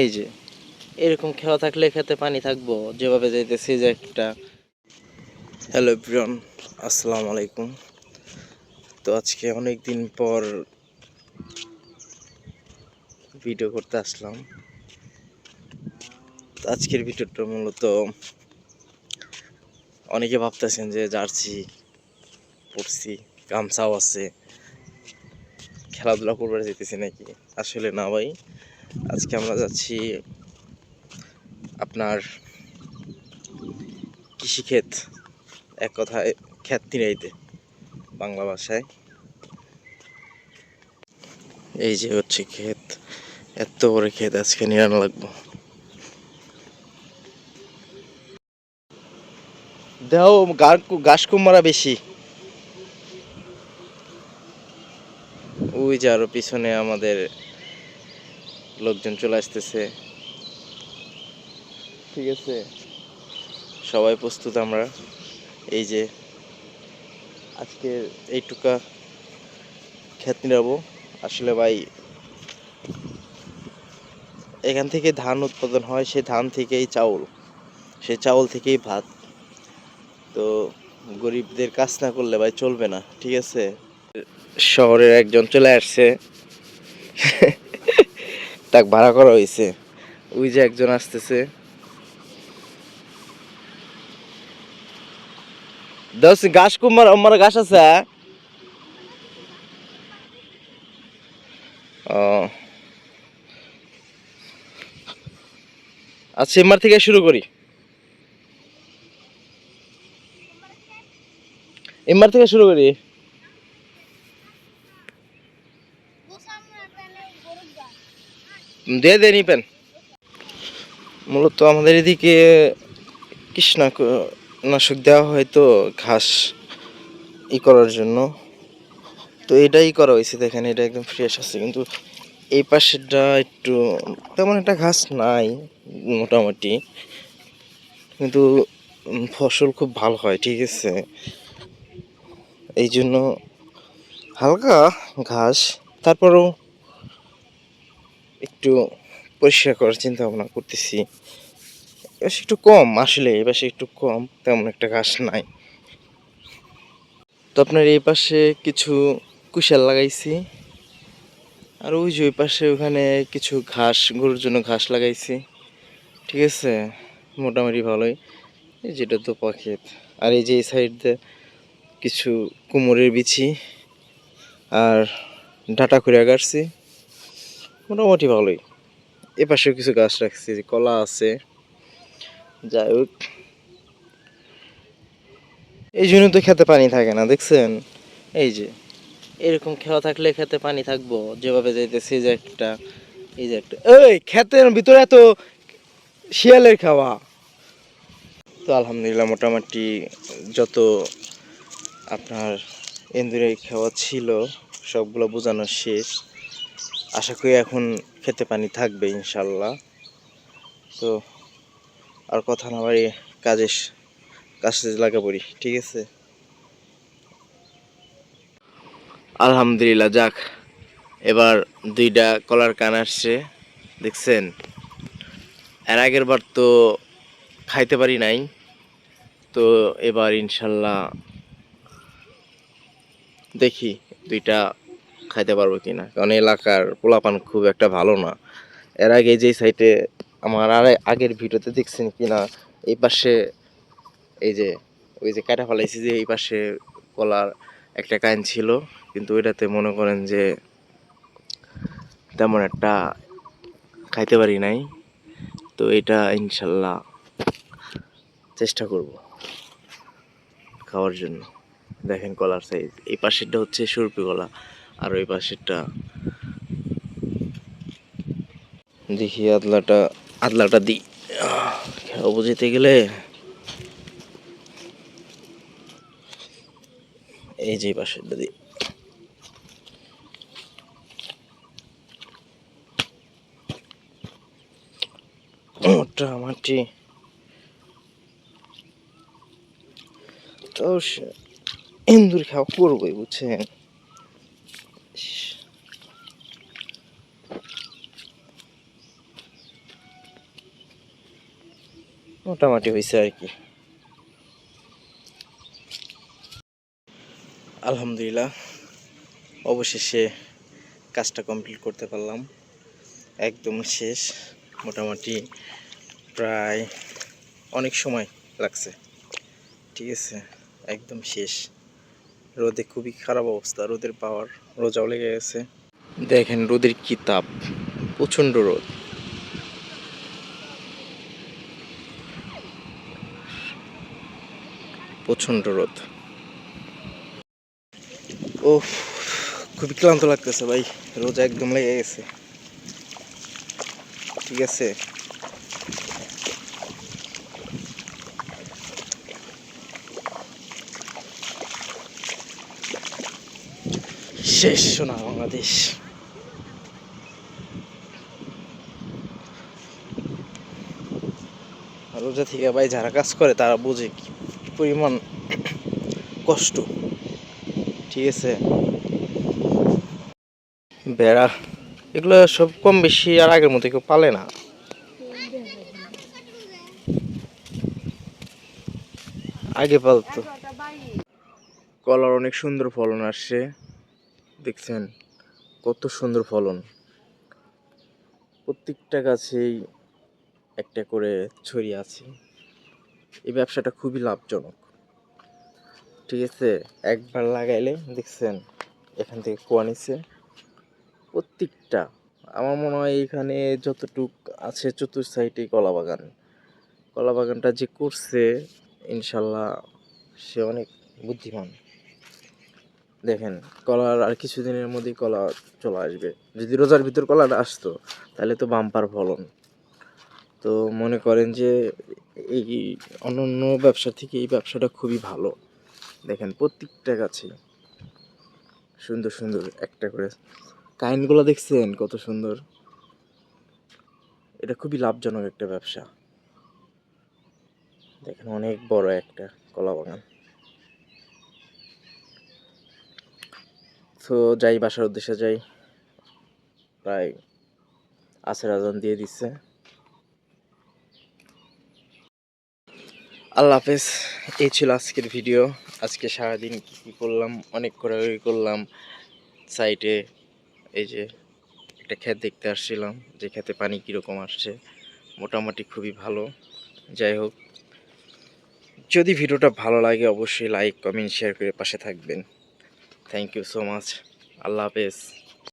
এই যে এরকম খেওয়া থাকলে খেতে পানি থাকব, যেভাবে যাইতেছি যে একটা। হ্যালো এভরিওয়ান আসসালামু আলাইকুম। তো আজকে অনেক দিন পর ভিডিও করতে আসলাম। আজকের ভিডিওটা মূলত অনেকে ভাবতেছেন যে জার্সি পড়ছি গামছাও আছে, খেলাধুলা করবার যেতেছি নাকি? আসলে না ভাই। আজকে আমরা যাচ্ছি আপনার কৃষিক্ষেত। এক কথায় খ্যাত তিরাইতে বাংলা ভাষায়। এই যে হচ্ছে ক্ষেত, এত বড় ক্ষেত, আজকে নিরানো লাগবো। দেহ ঘাস কুমারা বেশি। ওই যে আরও পিছনে আমাদের লোকজন চলে আসতেছে। ঠিক আছে। সবাই প্রস্তুত আমরা। এই যে আজকে এইটুকা খ্যাত নিরাবো। আসলে ভাই এখান থেকে ধান উৎপাদন হয় সেই ধান থেকেই চাউল। সেই চাউল থেকেই ভাত। তো গরিবদের কাজ না করলে ভাই চলবে না ঠিক আছে? শহরের একজন চলে আসছে। তাক ভাড়া করা হয়েছে। ওই যে একজন আসতেছে। দশ ঘাস কুমার আমার ঘাস আছে হ্যাঁ? আচ্ছা এবার থেকে শুরু করি। এবার থেকে শুরু করি। দিয়ে দিয়ে নিবেন। মূলত আমাদের এদিকে কীটনাশক দেওয়া হয় তো ঘাস ই করার জন্য। তো এটাই করা হয়েছে, দেখেন, এটা একদম ফ্রেশ আছে। কিন্তু এই পাশেরটা একটু তেমন একটা ঘাস নাই, মোটামুটি। কিন্তু ফসল খুব ভালো হয়, ঠিক আছে? এই জন্য হালকা ঘাস, তারপরেও একটু পরিষ্কার করার চিন্তা ভাবনা করতেছি এবার একটু কম আসলে পাশে একটু কম, তেমন একটা ঘাস নাই। তো আপনার এই পাশে কিছু কুশাল লাগাইছি। আর ওই যে ওই পাশে ওখানে কিছু ঘাস, গরুর জন্য ঘাস লাগাইছি। ঠিক আছে? মোটামুটি ভালোই। এই যেটা তো পাখেত আর এই যে এই সাইড দিয়ে কিছু কুমোরের বিছি আর ডাটা করে গাড়ছি মোটামুটি ভালোই। এ পাশেও কিছু গাছ রাখছি কলা আছে, যাই হোক। এই জন্য তো খেতে পানি থাকে না, দেখছেন? এই যে, এরকম খেওয়া থাকলে খেতে পানি থাকব, যেভাবে যাইতেছি যে একটা, এই যে একটা, এই খেতের ভিতরে এত শিয়ালের খাওয়া। তো আলহামদুলিল্লাহ মোটামুটি যত আপনার এন্দুরের খাওয়া ছিল, সবগুলো বোঝানো শেষ। আশা করি এখন খেতে পানি থাকবে, ইনশাল্লাহ। তো আর কথা না বাড়ি কাজে কাজে লাগা পড়ি, ঠিক আছে? আলহামদুলিল্লাহ, যাক, এবার দুইটা কলার কান আসছে, দেখছেন? এর আগের বার তো খাইতে পারি নাই, তো এবার ইনশাল্লাহ দেখি দুইটা খাইতে পারব কিনা? কারণ এলাকার পোলাপান খুব একটা ভালো না। এর আগে যে সাইটে আমার আর আগের ভিডিওতে দেখছেন কিনা, এই পাশে এই যে, ওই যে কাটা ফেলাইছি যে এই পাশে কলার একটা কাইন ছিল, কিন্তু ওইটাতে মনে করেন যে তেমন একটা খাইতে পারি নাই। তো এটা ইনশাল্লাহ চেষ্টা করব খাওয়ার জন্য। দেখেন কলার সাইজ এই পাশেরটা হচ্ছে সুরপি কলা। আর ওই পাশেরটা। দেখি আদলাটা আদলাটা দিই। আহ, খেয়া বুঝিতে গেলে। এই যে পাশেরটা দিই। মোটামুটি তো ইন্দুর খাওয়া করবোই বুঝছেন? মোটামুটি হয়েছে আর কি। আলহামদুলিল্লাহ, অবশেষে কাজটা কমপ্লিট করতে পারলাম। একদম শেষ, মোটামুটি প্রায় অনেক সময় লাগছে। ঠিক আছে, একদম শেষ। রোদে খুবই খারাপ অবস্থা, রোদের পাওয়ার রোজাও লেগে গেছে। দেখেন রোদের কি তাপ, প্রচণ্ড রোদ। প্রচণ্ড রোদ। ও খুবই ক্লান্ত লাগতেছে ভাই রোজা একদম লেগে গেছে। ঠিক আছে। শেষ সোনা বাংলাদেশ। রোজা থেকে ভাই যারা কাজ করে, তারা বোঝে কি পরিমাণ কষ্ট। ঠিক আছে? বেড়া, এগুলো সব কম বেশি আর আগের মতো কেউ পালে না। আগে পালতো। কলার অনেক সুন্দর ফলন আসছে। দেখছেন? কত সুন্দর ফলন। প্রত্যেকটা গাছেই একটা করে ছড়িয়ে আছে। এই ব্যবসাটা খুবই লাভজনক। ঠিক আছে? একবার লাগাইলে, দেখছেন, এখান থেকে কোয়া নিচ্ছে। প্রত্যেকটা, আমার মনে হয় এখানে যতটুক আছে চতুর সাইডে কলা বাগান কলা বাগানটা যে করছে, ইনশাল্লাহ সে অনেক বুদ্ধিমান। দেখেন, কলার আর কিছুদিনের মধ্যেই কলা চলে আসবে। যদি রোজার ভিতর কলাটা আসতো, তাহলে তো বাম্পার ফলন। তো মনে করেন যে এই অন্য অন্য ব্যবসা থেকে এই ব্যবসাটা খুবই ভালো। দেখেন প্রত্যেকটা গাছে সুন্দর সুন্দর একটা করে কাইনগুলো দেখছেন কত সুন্দর। এটা খুবই লাভজনক একটা ব্যবসা। দেখেন অনেক বড় একটা কলা বাগান। তো যাই, বাসার উদ্দেশ্যে যাই। প্রায় আসের আজান দিয়ে দিচ্ছে। আল্লাহ হাফেজ, এই ছিল আজকের ভিডিও আজকে সারাদিন কী কী করলাম, অনেক ঘোরাঘুরি করলাম। সাইটে এই যে একটা ক্ষেত দেখতে আসছিলাম, যে ক্ষেতে পানি কীরকম আসছে, মোটামুটি খুবই ভালো। যাই হোক, যদি ভিডিওটা ভালো লাগে অবশ্যই লাইক কমেন্ট শেয়ার করে পাশে থাকবেন। থ্যাংক ইউ সো মাচ আল্লাহ হাফেজ।